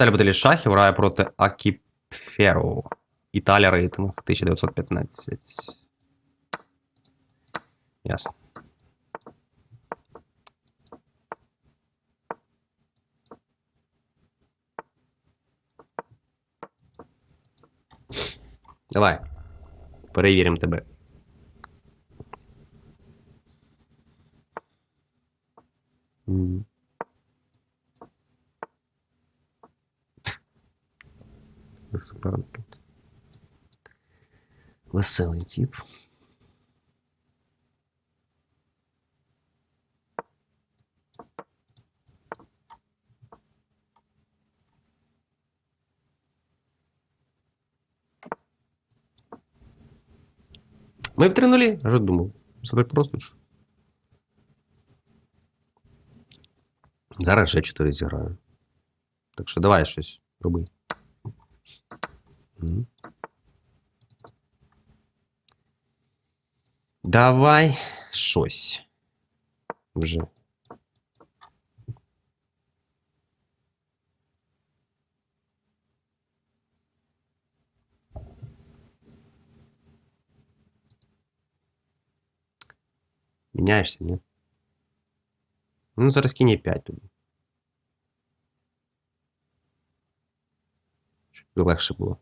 Італія баталій шахів грає проти Акіферу. Італія рейтинг 1915. Ясно. Давай. Перевіримо тебе. Суперники. Веселий тип. Ми в 3 нулі, що ти думав? Все так просто. що? Зараз ще 4 зіграю. Так що давай щось роби. Мгм. Давай щось. Вже. Міняєшся, ні? Ну, зараз кінь 5 тобі. Щоб тобі легше було.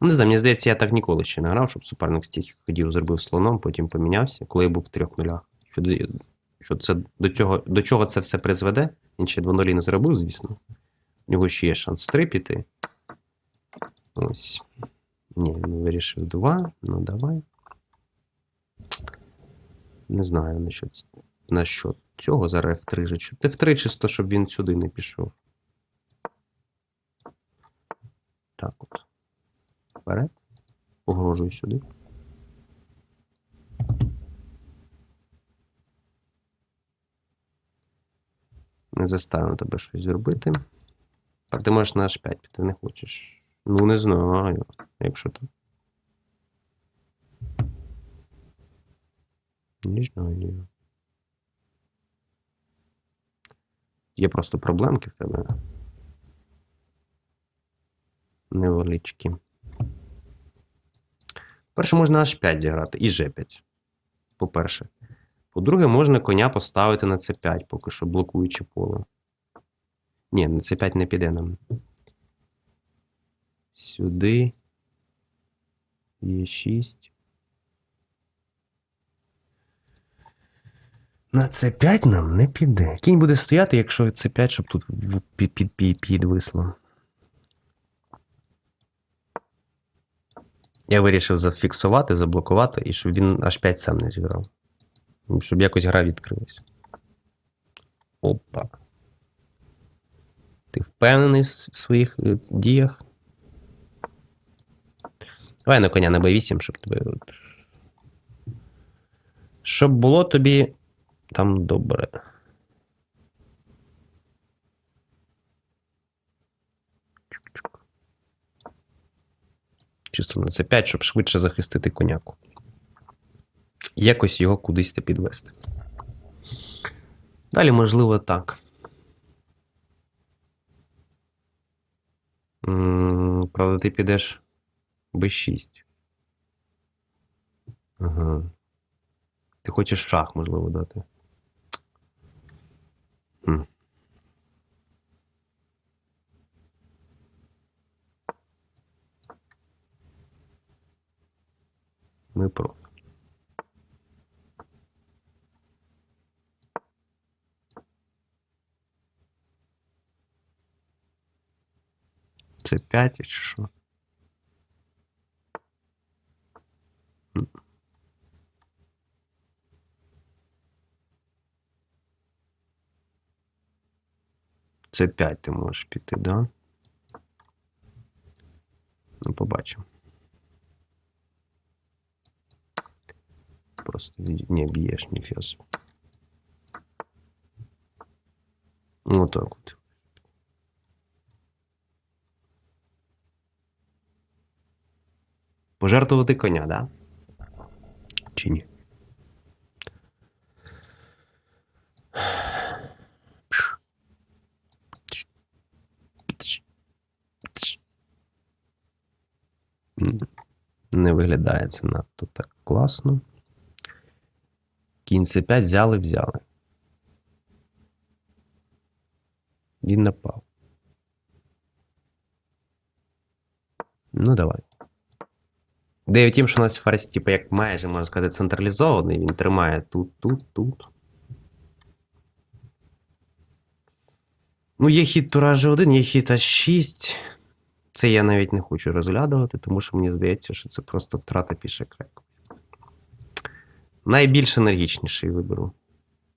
Ну, Не знаю, мені здається, я так ніколи ще не грав, щоб суперник стільки ходів зробив слоном, потім помінявся, коли я був в трьох нулях. Що, що це до цього, до чого це все призведе? Він ще 2 нулі не зробив, звісно. У нього ще є шанс в 3 піти. Ось. Ні, він вирішив 2. Ну давай. Не знаю насчет, насчет цього. Зараз F3 же. Ти F3 чисто, щоб він сюди не пішов. Так от. Вперед. Погрожую сюди. Не заставимо тебе щось зробити. Так, ти можеш на H5 піти, не хочеш. Ну, не знаю, якщо так. Не знаю. Є просто проблемки в тебе. Невеличкі. Перше, можна H5 зіграти і G5. По-перше. По-друге, можна коня поставити на C5, поки що блокуючи поле. Ні, на C5 не піде нам. Сюди. Є 6. На С5 нам не піде. Кінь буде стояти, якщо С5, щоб тут в- під, під, під, підвисло. Я вирішив зафіксувати, заблокувати, і щоб він аж 5 сам не зіграв. Щоб якось гра відкрилась. Опа. Ти впевнений в своїх е, діях? Давай на коня на B8, щоб тебе. Щоб було тобі там добре. Чисто на це 5, щоб швидше захистити коняку. Якось його кудись та підвести. Далі, можливо, так. Правда, ти підеш B6. Ага. Ти хочеш шах, можливо, дати. Ми проти. Це 5 чи що? Це 5 ти можеш піти, да? Ну, побачимо. просто не б'єш, ні фіас. Отак от. Пожертвувати коня, да? Чи ні? Не виглядає це надто так класно. Кінь c5 взяли, взяли. Він напав. Ну, давай. Де в тім, що у нас ферзь, типу, як майже, можна сказати, централізований, він тримає тут, тут, тут. Ну, є хід тура G1, є хід А6. Це я навіть не хочу розглядувати, тому що мені здається, що це просто втрата пішака. Найбільш енергічніший виберу.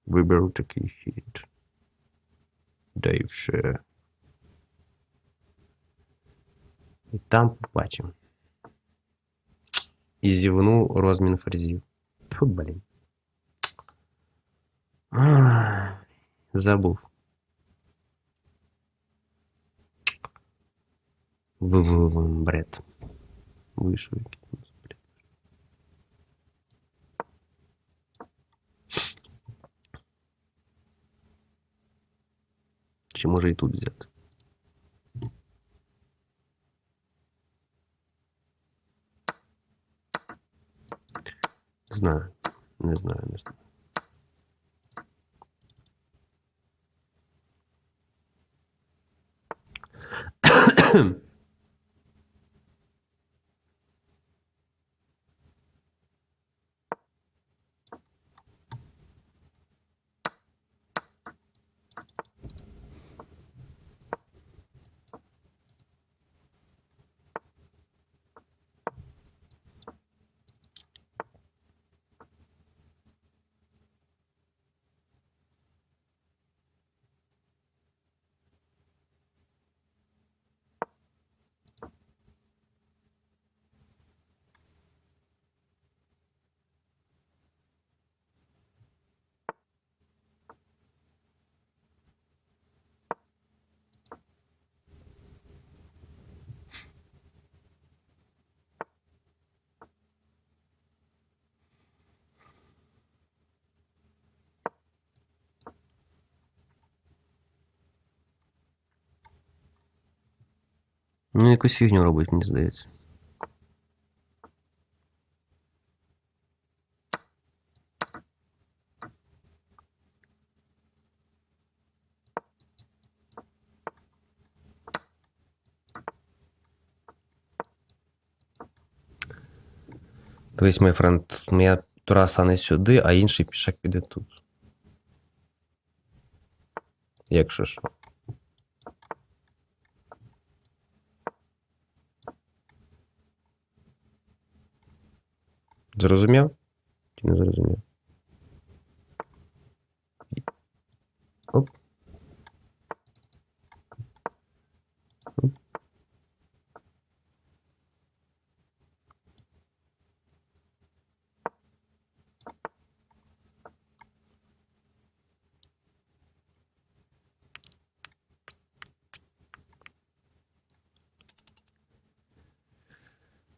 Виберу такий хід. Да і все. І там побачимо. І зівну розмін ферзів. Фу, блін. Ай, Забув. В-в-в, бред. Вийшов Чи може і тут взяти? Знаю. Не знаю, не знаю. Ну, якусь фігню робить, мені здається. Дивись, мій френд, моя тура стане сюди, а інший пішак піде тут. Якщо що. Зрозумів? Чи не зрозумів? Оп. Оп.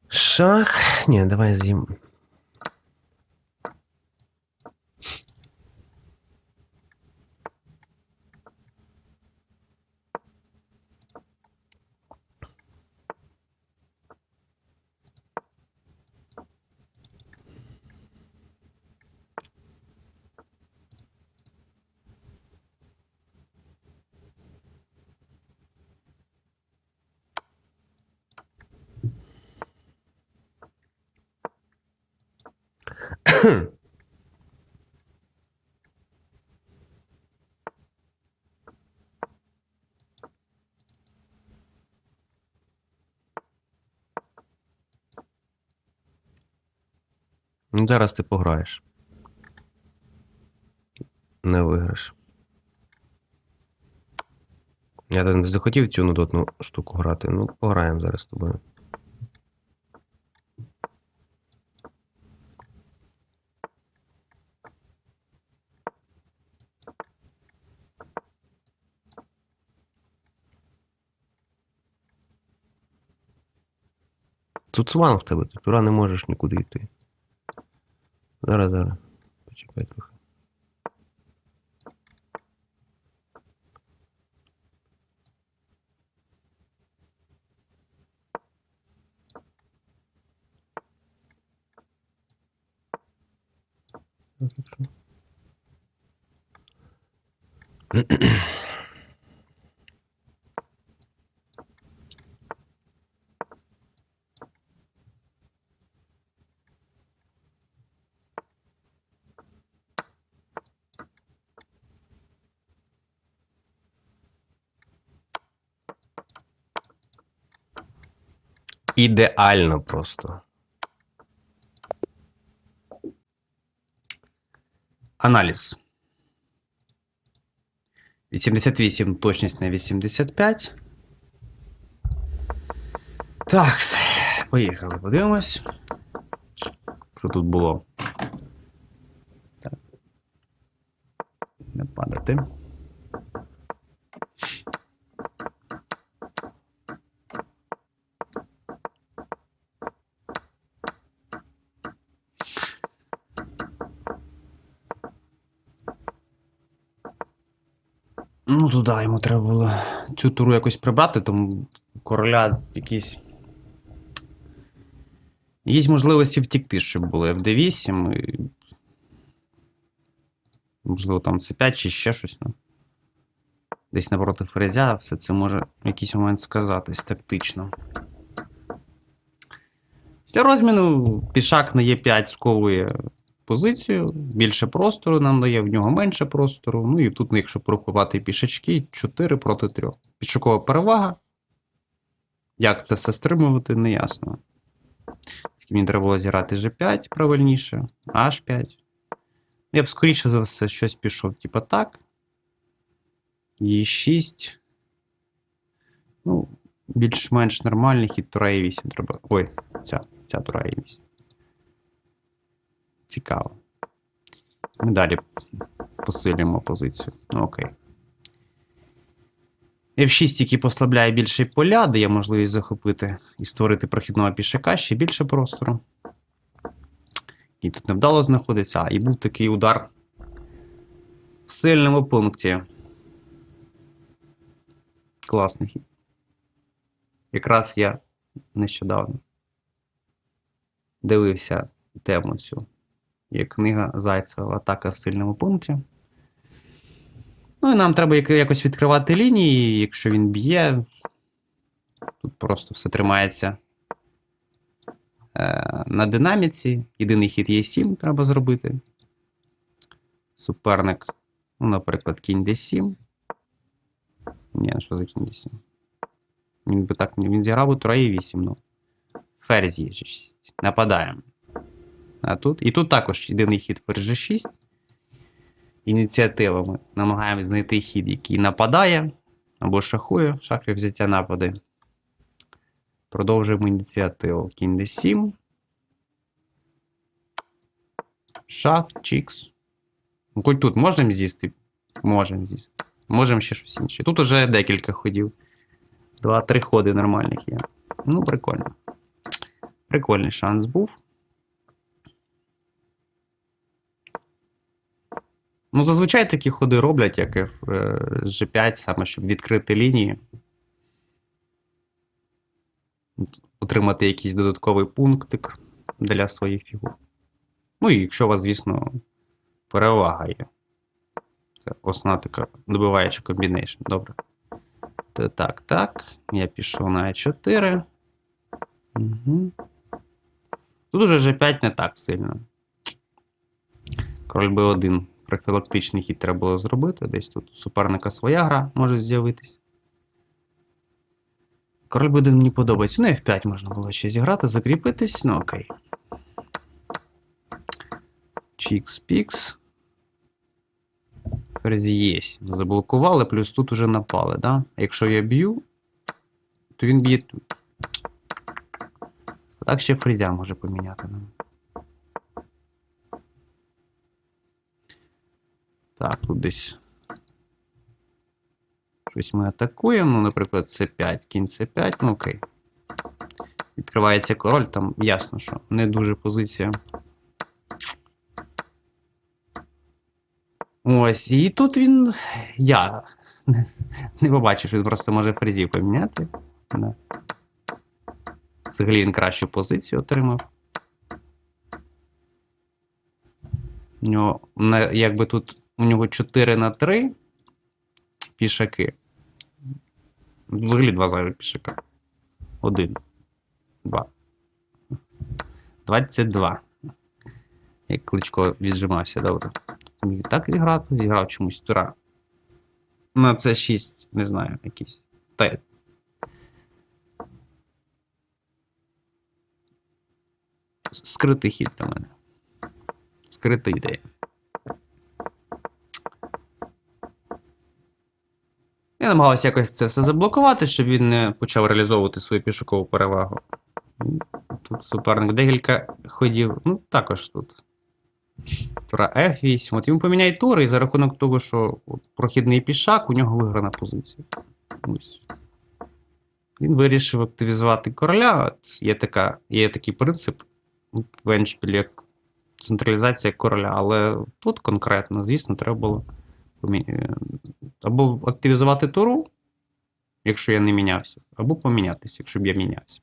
Шах. Ні, давай з'їм. Ну, зараз ти пограєш. Не виграш. Я не захотів цю нудотну штуку грати. Ну, пограємо зараз з тобою. цуцлан в тебе, ти тура не можеш нікуди йти. Зараз, зараз. Почекай трохи. Ідеально просто. Аналіз. 88, точність на 85. Так, поїхали, подивимось. Що тут було? Так. Не падати. Ну, туди йому треба було цю туру якось прибрати, тому короля якісь. Є можливості втікти, щоб було FD8. І... Можливо, там C5 чи ще щось. Ну. Десь напроти ферзя все це може в якийсь момент сказатись тактично. Після розміну пішак на Е5 сковує позицію, більше простору нам дає, в нього менше простору. Ну і тут, якщо порахувати пішачки, 4 проти 3. Пішакова перевага. Як це все стримувати, не ясно. Тільки мені треба було зіграти G5 правильніше, H5. Я б скоріше за все щось пішов, типа так. І 6. Ну, більш-менш нормальний хід Тура e 8 треба. Ой, ця, ця Тура e 8 Цікаво. Ми далі посилюємо позицію. Ну, окей. F6, який послабляє більше поля, дає можливість захопити і створити прохідного пішака ще більше простору. І тут невдало знаходиться, а і був такий удар в сильному пункті. Класний хід. Якраз я нещодавно дивився тему цю. Є книга Зайцева Атака в сильному пункті. Ну і нам треба якось відкривати лінії, якщо він б'є. Тут просто все тримається е, на динаміці. Єдиний хід є 7 треба зробити. Суперник, ну, наприклад, кінь d7. Ні, що за кінь d7? Він би так він зіграв би тура 8, ну. Ферзь є 6. Нападаємо. А тут. І тут також єдиний хід ферзь G6. Ініціатива. Ми намагаємося знайти хід, який нападає або шахує. Шахи взяття напади. Продовжуємо ініціативу. Кінь D7. Шах, чікс. Ну, хоч тут можемо з'їсти? Можемо з'їсти. Можемо ще щось інше. Тут уже декілька ходів. Два-три ходи нормальних є. Ну, прикольно. Прикольний шанс був. Ну, зазвичай такі ходи роблять, як і в е, G5, саме щоб відкрити лінії. Отримати якийсь додатковий пунктик для своїх фігур. Ну і якщо у вас, звісно, перевага є. Це основна така добиваюча комбінейшн. Добре. Так, так. Я пішов на E4. Угу. Тут уже G5 не так сильно. Король B1 профілактичний хід треба було зробити. Десь тут суперника своя гра може з'явитись. Король B1 мені подобається. Ну, F5 можна було ще зіграти, закріпитись, ну окей. Чікс пікс. Ферзь. Заблокували, плюс тут уже напали, да? Якщо я б'ю, то він б'є тут. Так ще фрезя може поміняти нам. Так, тут десь. Щось ми атакуємо. Ну, наприклад, С5, кінь С5, ну окей. Відкривається король, там ясно, що не дуже позиція. Ось, і тут він. Я не побачив, що він просто може фрезів поміняти. Да. Взагалі він кращу позицію отримав. У нього, якби тут у нього 4 на 3 пішаки. Взагалі два зайві пішака. Один. Два. 22. Як кличко віджимався, добре. Міг так зіграти, зіграв чомусь тура. На це 6, не знаю, якийсь. Та... Скритий хід для мене. Скрита ідея. Я намагався якось це все заблокувати, щоб він не почав реалізовувати свою пішокову перевагу. Тут суперник декілька ходів. Ну, також тут. Тура F8. От він поміняє тури, і за рахунок того, що прохідний пішак, у нього виграна позиція. Ось. Він вирішив активізувати короля. Є, така, є такий принцип в Еншпілі, як централізація короля, але тут конкретно, звісно, треба було або активізувати туру, якщо я не мінявся, або помінятися, якщо б я мінявся.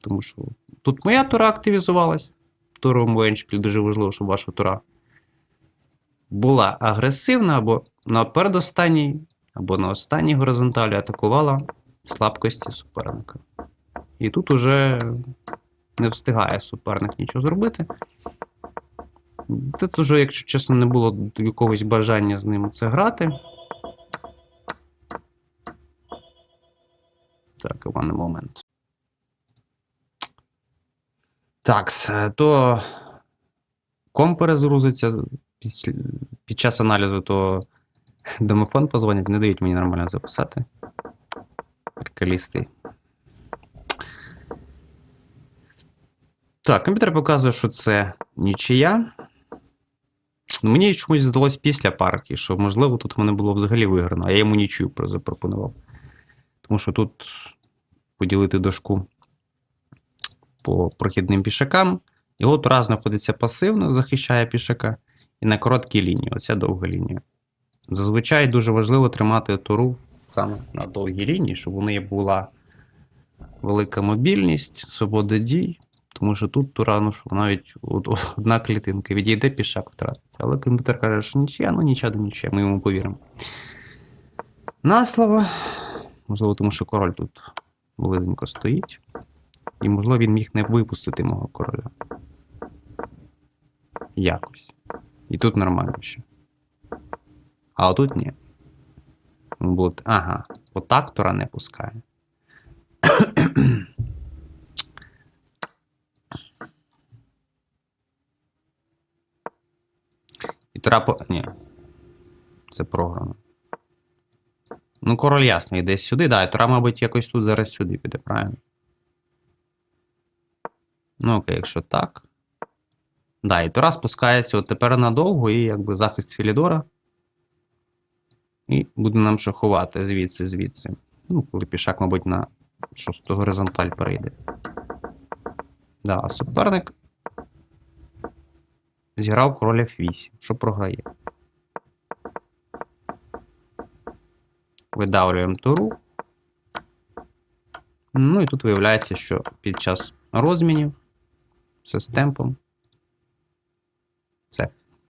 Тому що тут моя тура активізувалась. В туровому еншпілі дуже важливо, щоб ваша тура була агресивна, або на передостанній, або на останній горизонталі атакувала слабкості суперника. І тут уже не встигає суперник нічого зробити. Це вже, якщо чесно, не було якогось бажання з ним це грати. Так, one момент. Так, то комп перезагрузиться під час аналізу, то домофон позвонять, не дають мені нормально записати. Приколісти. Так, комп'ютер показує, що це нічия. Мені чомусь здалось після партії, що можливо тут в мене було взагалі виграно, а я йому нічию запропонував. Тому що тут поділити дошку по прохідним пішакам. Його тура знаходиться пасивно, захищає пішака, і на короткій лінії, оця довга лінія. Зазвичай дуже важливо тримати туру саме на довгій лінії, щоб у неї була велика мобільність, свобода дій. Тому що тут тура, ну що навіть одна клітинка відійде, пішак втратиться. Але комп'ютер каже, що нічия, ну нічия до нічия, ми йому повіримо. На слово. Можливо, тому що король тут близенько стоїть. І, можливо, він міг не випустити мого короля. Якось. І тут нормально ще. А отут ні. Ага, отак Тора не пускає. І Ні. Це програма. Ну, король ясно, йде сюди, да, і Тора, мабуть, якось тут зараз сюди піде, правильно? Ну, окей, якщо так. Да, і Тора спускається от тепер надовго, і якби захист Філідора. І буде нам шахувати звідси, звідси. Ну, коли пішак, мабуть, на шосту горизонталь перейде. Да, суперник зіграв король F8, що програє. Видавлюємо туру. Ну і тут виявляється, що під час розмінів все з темпом.